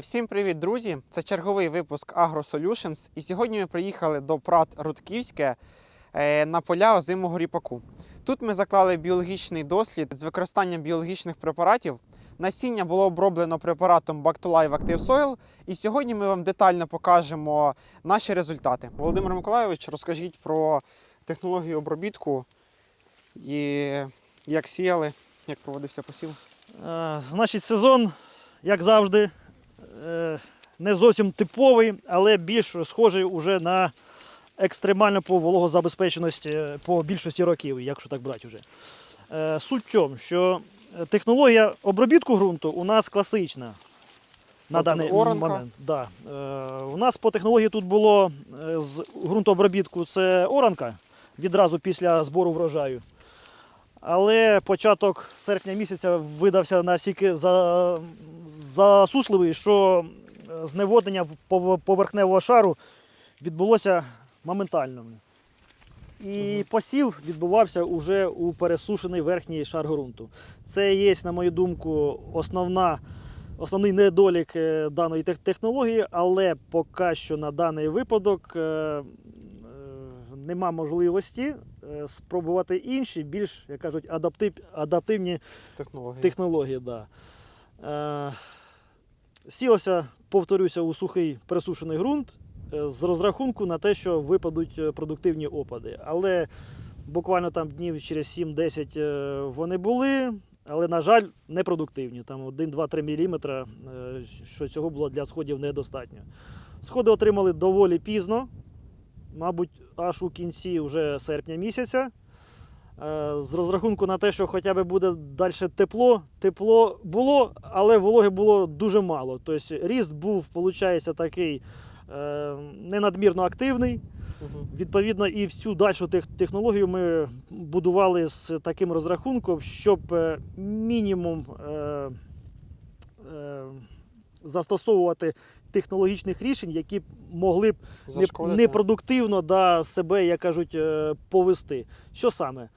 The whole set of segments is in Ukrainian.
Всім привіт, друзі! Це черговий випуск AgroSolutions. І сьогодні ми приїхали до Прат Рудківське е, на поля озимого ріпаку. Тут ми заклали біологічний дослід з використанням біологічних препаратів. Насіння було оброблено препаратом Bactolive Active Soil, і сьогодні ми вам детально покажемо наші результати. Володимир Миколайович, розкажіть про технологію обробітку і як сіяли, як проводився посів. Е, Значить, сезон, як завжди, не зовсім типовий, але більш схожий уже на екстремальну по вологозабезпеченості е, по більшості років, якщо так брати вже. Е, Суть в чому, що технологія обробітку ґрунту у нас класична. На даний оранка? момент. Да. Е, у нас по технології тут було е, з ґрунтообробітку це оранка відразу після збору врожаю. Але початок серпня місяця видався настільки засушливий, що зневоднення поверхневого шару відбулося моментально. І посів відбувався уже у пересушений верхній шар ґрунту. Це є, на мою думку, основна, основний недолік е, даної технології, але поки що на даний випадок е, е, нема можливості спробувати інші, більш, як кажуть, адаптив, адаптивні Технології. технології. Да. Е, сілося, повторюся, у сухий пересушений ґрунт е, з розрахунку на те, що випадуть е, продуктивні опади. Але буквально там днів через 7-10 е, вони були. Але, на жаль, непродуктивні. Там 1-2-3 мм, що цього було для сходів недостатньо. Сходи отримали доволі пізно, мабуть, аж у кінці вже серпня місяця. Е, З розрахунку на те, що хоча б буде далі тепло, тепло було, але вологи було дуже мало. Тобто ріст був, виходить, такий е, ненадмірно активний. Відповідно, і всю дальшу технологію ми будували з таким розрахунком, щоб е, мінімум застосовувати технологічних рішень, які б могли б не- Зашкодити. непродуктивно да, себе, як кажуть, е, повести. Що саме?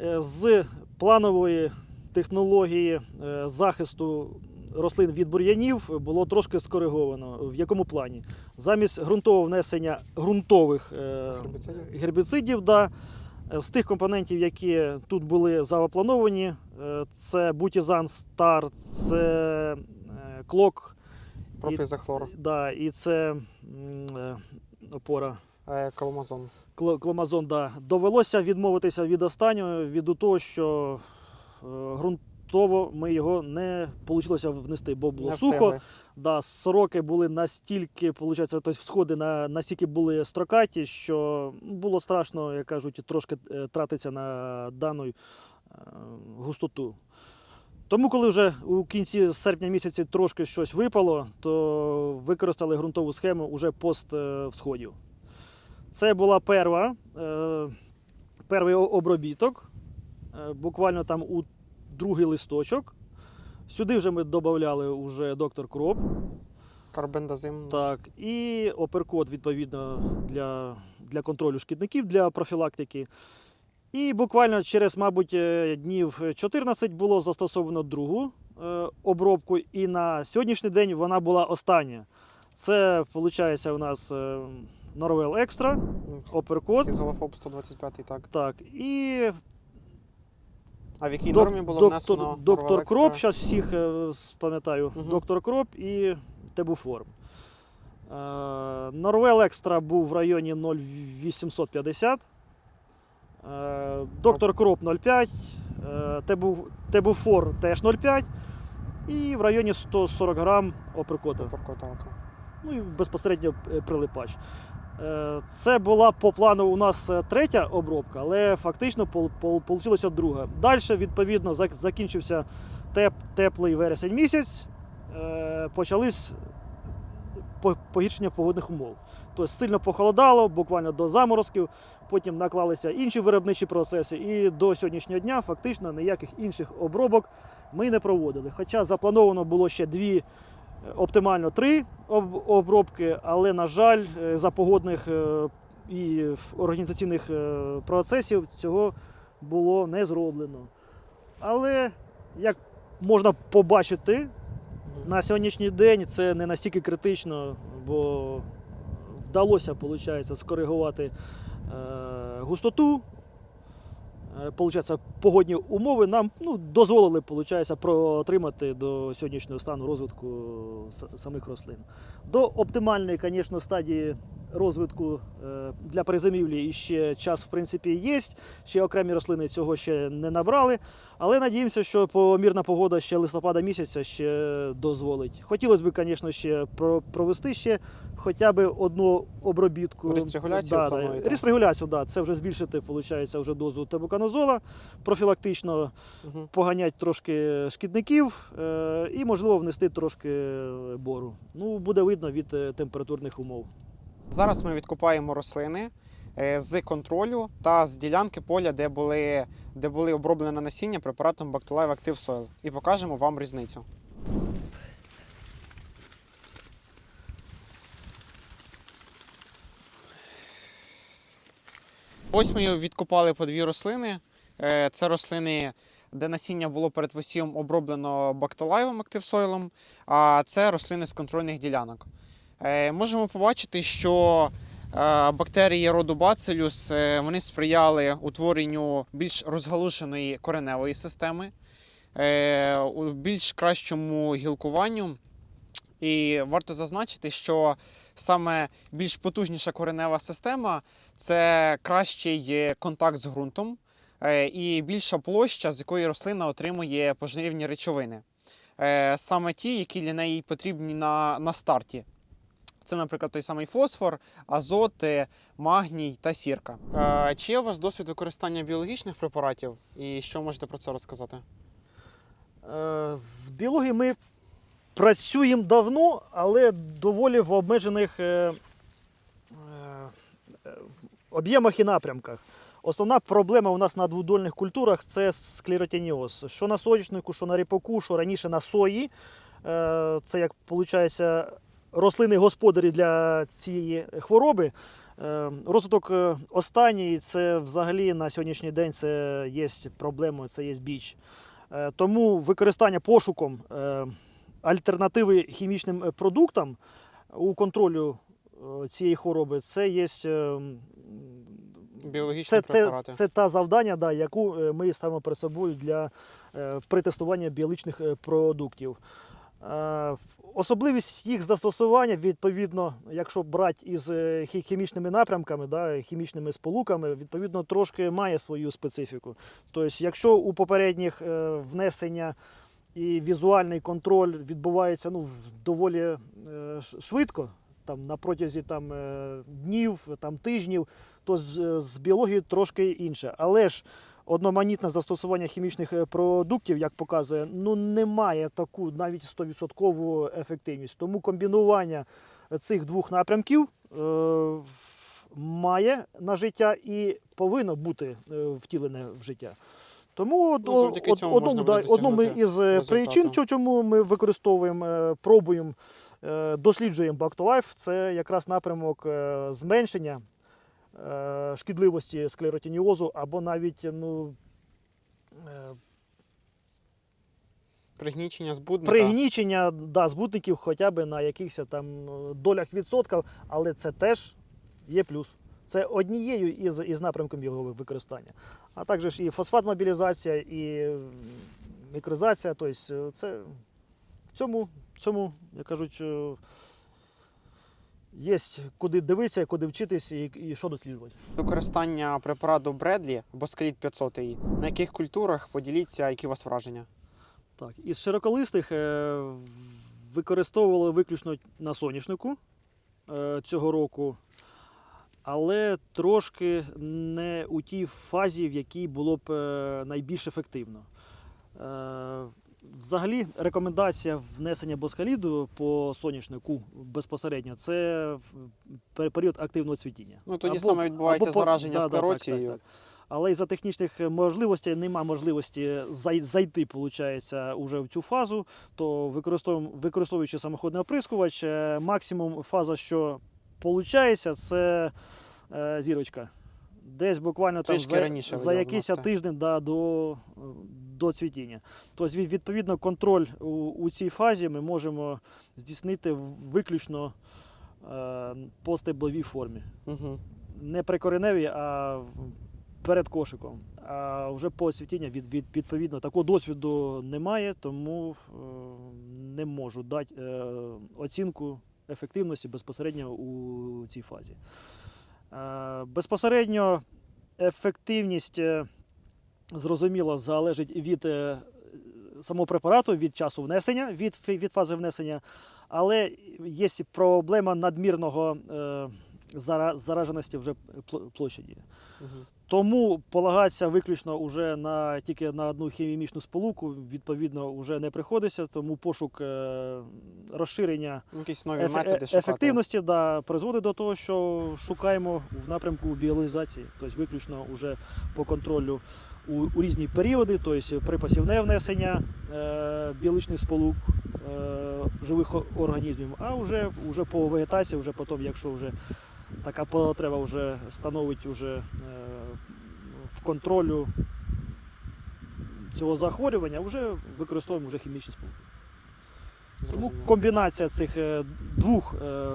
Е, З планової технології е, захисту рослин від бур'янів було трошки скориговано. В якому плані? Замість ґрунтового внесення ґрунтових е, Гербіцидів? гербіцидів, да, з тих компонентів, які тут були заплановані, е, це бутізан стар, це е, клок. І- Пропізохлор. Да, і це м, е, опора. Е, Кломазон, да. Довелося відмовитися від останнього, від того, що е, ґрунтово ми його не вийшло внести, бо було Не сухо. встигли. Да, сроки були настільки, виходить, тобто всходи на, настільки були строкаті, що було страшно, як кажуть, трошки тратитися на дану густоту. Тому, коли вже у кінці серпня місяці трошки щось випало, то використали ґрунтову схему уже пост е, всходів. Це була перва, е, перший обробіток, е, буквально там у другий листочок. Сюди вже ми додавали уже доктор Кроп. Карбендазим. Так, і оперкот, відповідно, для, для контролю шкідників, для профілактики. І буквально через, мабуть, е, днів 14 було застосовано другу е, обробку, і на сьогоднішній день вона була остання. Це, виходить, у нас е, Norwell Extra, оперкот. Фізолофоб 125, так. Так, і А в якій док- нормі було доктор, внесено доктор Norval Кроп, зараз всіх пам'ятаю, Мгм. доктор Кроп і Тебуформ. Норвел Екстра був в районі 0,850. Е, Доктор Кроп 0,5, е, Тебуфор теж 0,5 і в районі 140 грам оприкота. Поркоталка. Ну і безпосередньо е, прилипач. Це була по плану у нас третя обробка, але фактично вийшла друга. Далі, відповідно, закінчився теп, теплий вересень місяць, почались по- погіршення погодних умов. Тобто сильно похолодало, буквально до заморозків, потім наклалися інші виробничі процеси, і до сьогоднішнього дня фактично ніяких інших обробок ми не проводили. Хоча заплановано було ще дві Е, оптимально три обробки, але, на жаль, е, за погодних е, і організаційних процесів цього було не зроблено. Але, як можна побачити, На сьогоднішній день це не настільки критично, бо вдалося, виходить, скоригувати е, густоту. Е, Получається, погодні умови нам ну, дозволили получається, протримати до сьогоднішнього стану розвитку самих рослин. До оптимальної, звісно, стадії розвитку е, для приземівлі ще час, в принципі, є. Ще окремі рослини цього ще не набрали. Але надіємося, що помірна погода ще листопада місяця ще дозволить. Хотілося б, звісно, ще провести ще хоча б одну обробітку. Рістрегуляцію да, плануєте? да. Рістрегуляцію, да. Це вже збільшити, виходить, вже дозу тебуканозола, профілактично Угу. поганять трошки шкідників е, і, можливо, внести трошки бору. Ну, буде видно від е, температурних умов. Зараз ми відкопаємо рослини е, з контролю та з ділянки поля, де були, де були оброблені насіння препаратом Bactolive Active Soil. І покажемо вам різницю. Ось ми відкопали по дві рослини. Е, Це рослини, де насіння було перед посівом оброблено бактолаєвим активсойлом, а це рослини з контрольних ділянок. Е, Можемо побачити, що е, бактерії роду Bacillus е, вони сприяли утворенню більш розгалуженої кореневої системи, більш кращому гілкуванню. І варто зазначити, що саме більш потужніша коренева система це кращий контакт з ґрунтом і більша площа, з якої рослина отримує поживні речовини. Саме ті, які для неї потрібні на, на старті. Це, наприклад, той самий фосфор, азот, магній та сірка. Е, Чи є у вас досвід використання біологічних препаратів і що можете про це розказати? Е, З біології ми працюємо давно, але доволі в обмежених е, об'ємах і напрямках. Основна проблема у нас на двудольних культурах це склеротиніоз. Що на соняшнику, що на ріпаку, що раніше на сої. Це як виходить рослини господарі для цієї хвороби. Е, Розвиток е, останній це взагалі на сьогоднішній день це є проблемою, це є біч. Е, Тому використання пошуком альтернативи хімічним продуктам у контролю цієї хвороби це є. Біологічні Це, те, це та завдання, да, яку ми ставимо перед собою для при тестуванні біологічних продуктів. Особливість їх застосування, відповідно, якщо брати із е, хімічними напрямками, да, хімічними сполуками, відповідно, трошки має свою специфіку. Тобто, якщо у попередніх е, внесення і візуальний контроль відбувається ну, доволі е, швидко, там, на протязі там, днів, там, тижнів, то з, з біологією трошки інше. Але ж одноманітне застосування хімічних е, продуктів, як показує, ну немає таку навіть 100% ефективність. Тому комбінування цих двох напрямків е, має на життя і повинно бути е, втілене в життя. Тому Ну, од- одному, да, одному із е, причин, чому ми використовуємо, пробуємо, досліджуємо Back2Life, це якраз напрямок зменшення шкідливості склеротиніозу або навіть ну, е, Пригнічення збудника. пригнічення да, збутників хоча б на якихось там е, долях відсотків, але це теж є плюс. Це однією із, із напрямком його використання. А також і фосфат-мобілізація, і м, мікризація. Тобто це в цьому, в цьому, як кажуть, е, є куди дивитися, куди вчитись і, і що досліджувати. Використання препарату Бредлі або Скаліт 500. На яких культурах поділіться, які у вас враження? Так, із широколистих е, використовували виключно на соняшнику е, цього року, але трошки не у тій фазі, в якій було б е, найбільш ефективно. Взагалі, рекомендація внесення боскаліду по соняшнику безпосередньо це період активного цвітіння. Ну, тоді Або- саме відбувається або зараження да, да, так, так, так. Але із-за технічних можливостей нема можливості зайти, виходить, уже в цю фазу, то використовуючи самоходний оприскувач, е, максимум фаза, що виходить, це е, зірочка. Десь буквально там Трішки за, раніше за якийсь тиждень да, до, до цвітіння. Тобто, від- відповідно, контроль у, у цій фазі ми можемо здійснити виключно е, по стебловій формі. Угу. Не при кореневій, а в- перед кошиком. А вже по цвітіння від, від, відповідно такого досвіду немає, тому е, не можу дати е, оцінку ефективності безпосередньо у цій фазі. Е, безпосередньо ефективність, е, зрозуміло, залежить від е, самого препарату, від часу внесення, від, від фази внесення, але є проблема надмірного зараженості вже пл- площаді. Угу. Тому полагатися виключно уже на тільки на одну хімічну сполуку, відповідно, вже не приходиться, тому пошук е, розширення нові еф- методи е- шукати. ефективності да, призводить до того, що шукаємо в напрямку біолізації, тобто виключно вже по контролю у, у різні періоди, тобто при пасівне внесення е, біологічних сполук е, живих організмів, а вже, вже по вегетації, вже потім, якщо вже така потреба вже становить вже, е, в контролю цього захворювання, вже використовуємо вже хімічні сполуки. Тому комбінація цих е, двох, е,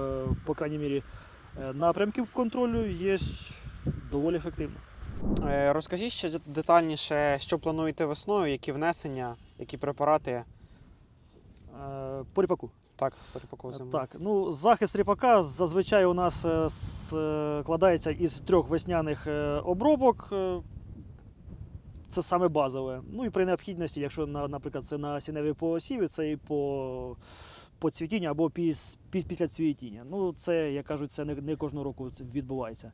по крайній мірі, напрямків контролю є доволі ефективна. Розкажіть ще детальніше, що плануєте весною, які внесення, які препарати. Е, По ріпаку. Так, перепакову зиму. Так, ну, захист ріпака зазвичай у нас е, складається із трьох весняних е, обробок. Е, Це саме базове. Ну і при необхідності, якщо, наприклад, це на сіневі посіві, це і по, по цвітінню або піс, піс, після цвітіння. Ну, це, як кажуть, це не, не кожного року відбувається.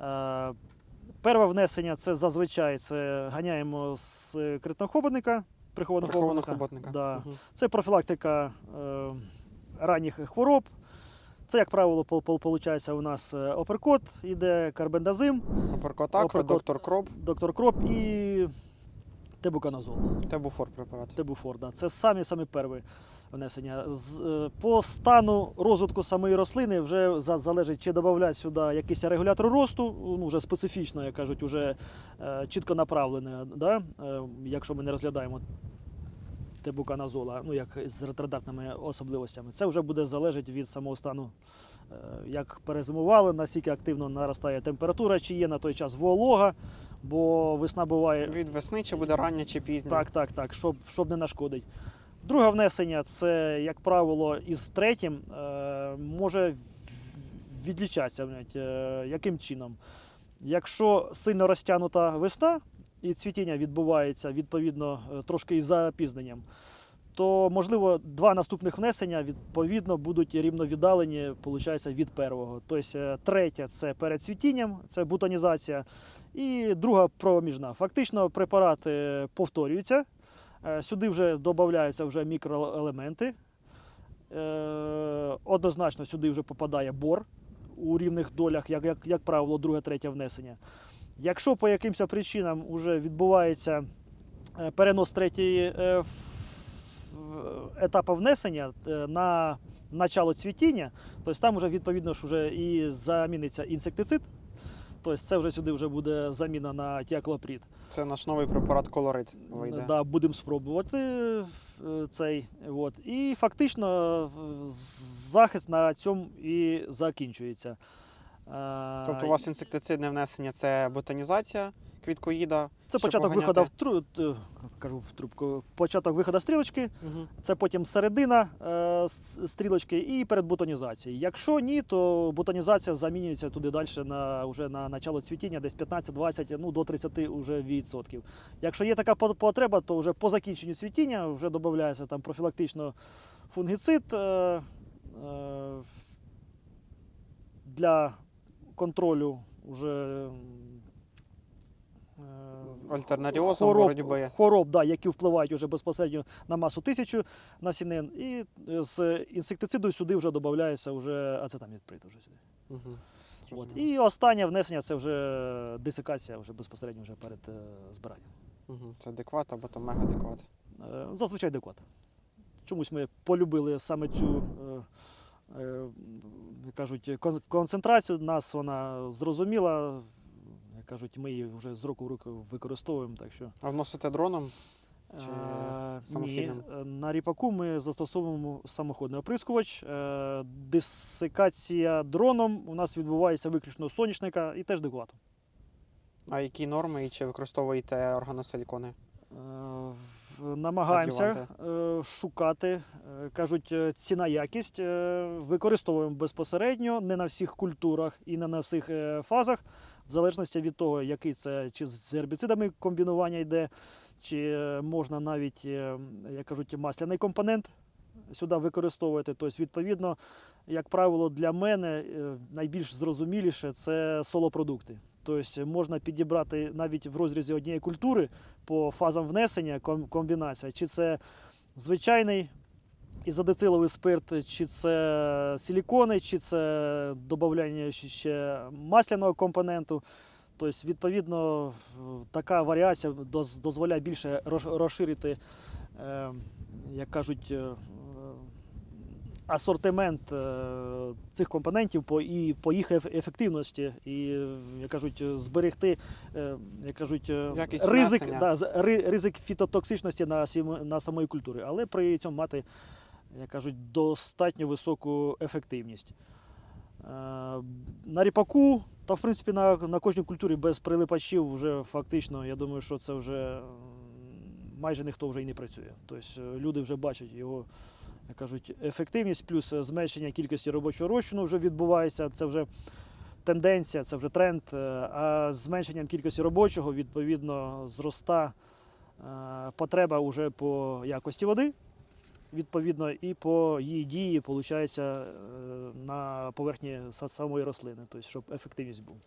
Е, Перше внесення це зазвичай це ганяємо з критнохободника, прихованого хоботника. Да. Угу. Це профілактика е, ранніх хвороб. Це, як правило, виходить, у нас е, оперкот, іде карбендазим, Оперкот Акро, доктор Кроп, доктор Кроп і тебуканазол. Тебуфор препарат. Тебуфор. Да. Це самі самі перші внесення. З, е, по стану розвитку самої рослини вже залежить, чи додати сюди якийсь регулятор росту, ну, вже специфічно, як кажуть, вже е, чітко направлене, да? е, якщо ми не розглядаємо тебуканазола, ну як з ретардатними особливостями. Це вже буде залежати від самого стану, як перезимували, наскільки активно наростає температура, чи є на той час волога, бо весна буває Від весни чи буде рання чи пізня. так, так, так, щоб, щоб не нашкодить. Друге внесення це, як правило, із третім е, може відлічатися. Е, яким чином? Якщо сильно розтягнута весна і цвітіння відбувається відповідно е, трошки із запізненням, то можливо два наступних внесення відповідно будуть рівно віддалені виходить, від первого. Тобто третє це перед цвітінням, це бутонізація, і друга проміжна. Фактично препарати повторюються. Е, Сюди вже додаються вже мікроелементи. Е, Однозначно сюди вже попадає бор у рівних долях, як, як, як правило, друге, третє внесення. Якщо по якимось причинам вже відбувається е, перенос третьої е, етапу внесення на начало цвітіння, тобто там вже відповідно ж вже і заміниться інсектицид. Тобто це вже сюди вже буде заміна на тіаклопрід. Це наш новий препарат колорит вийде. Да, будемо спробувати е, цей. От. І фактично захист на цьому і закінчується. Е, Тобто у вас інсектицидне внесення це ботанізація квіткоїда. це початок виходу в тру... кажу в трубку. Початок виходу стрілочки, Угу. це потім середина е, стрілочки і перед бутонізацією. Якщо ні, то бутонізація замінюється туди далі на вже на начало цвітіння, десь 15-20, ну до 30 уже відсотків. Якщо є така потреба, то вже по закінченню цвітіння вже додається там профілактично фунгіцид е, е, для контролю вже. Е, Альтернаріозу, хвороб, боротьби. хвороб да, які впливають уже безпосередньо на масу тисячу насінин. І е, з інсектициду сюди вже додається вже ацетамідприд. Вже сюди. Угу. От. І останнє внесення це вже десикація вже безпосередньо вже перед е, збиранням. Угу. Це адекват або то мегадекват. Е, зазвичай декват. Чомусь ми полюбили саме цю. Е, е, кажуть, кон- концентрацію. Нас вона зрозуміла, кажуть, ми її вже з року в року використовуємо. Так що А вносите дроном? Чи Е, Ні. Е, на ріпаку ми застосовуємо самоходний оприскувач. Е, Дисекація дроном у нас відбувається виключно сонячника і теж декуватом. А які норми і чи використовуєте органосилікони? Намагаємося е, шукати, е, кажуть, е, ціна якість. Використовуємо безпосередньо, не на всіх культурах і не на всіх фазах, в залежності від того, який це чи з гербіцидами комбінування йде, чи можна навіть, як кажуть, масляний компонент сюди використовувати. Тобто, відповідно, як правило, для мене найбільш зрозуміліше це солопродукти. Тобто можна підібрати навіть в розрізі однієї культури по фазам внесення комбінація, чи це звичайний ізодициловий спирт, чи це силікони, чи це додавання ще- масляного компоненту. Тобто, відповідно, така варіація дозволяє більше розширити, е, як кажуть, е, асортимент е, цих компонентів по, і по їх ефективності, і, як кажуть, зберегти, е, як кажуть, е, Якість ризик, да, ризик фітотоксичності на, на самої культурі, але при цьому мати, як кажуть, достатньо високу ефективність. На ріпаку та в принципі на, на кожній культурі без прилипачів вже фактично, я думаю, що це вже майже ніхто вже і не працює. Тобто люди вже бачать його, як кажуть, ефективність, плюс е, зменшення кількості робочого розчину вже відбувається. Це вже тенденція, це вже тренд. е, А з зменшенням кількості робочого, відповідно, зроста е, потреба вже по якості води. Відповідно, і по її дії, виходить, на поверхні самої рослини, тобто, щоб ефективність була.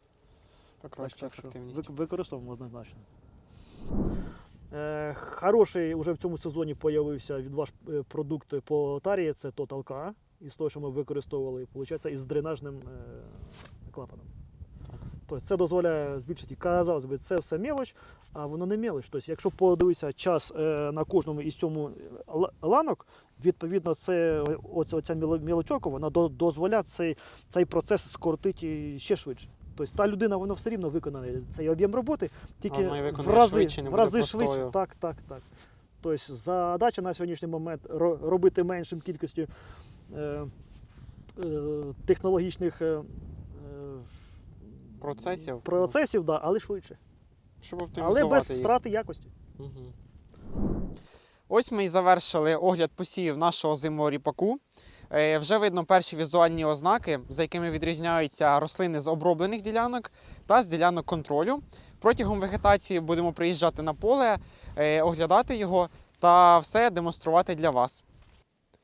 Покращує Так що ефективність. вик- Використовуємо однозначно. Е, хороший вже в цьому сезоні з'явився від ваш е, продукт по тарі, це Total K. Із того, що ми використовували, виходить, із дренажним е, клапаном. Тобто це дозволяє збільшити. Казалось би, це все мелоч, а воно не мелоч. Тобто, якщо подивитися час на кожному із цьому ланок, відповідно, це оця, мілочок, вона до- дозволяє цей, цей процес скоротити ще швидше. Тобто та людина вона все рівно виконає цей об'єм роботи, тільки в рази, швидше, в рази швидше. Так, так, так. Тобто задача на сьогоднішній момент робити меншим кількістю е, е, технологічних е, е, Процесів? процесів да, але швидше. Щоб Але без їх. втрати якості. Мгм. Ось ми і завершили огляд посівів нашого зимового ріпаку. Е, Вже видно перші візуальні ознаки, за якими відрізняються рослини з оброблених ділянок та з ділянок контролю. Протягом вегетації будемо приїжджати на поле, е, оглядати його та все демонструвати для вас.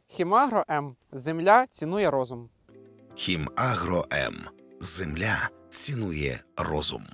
Хімагро М. Земля цінує розум. Хімагро М. Земля цінує розум.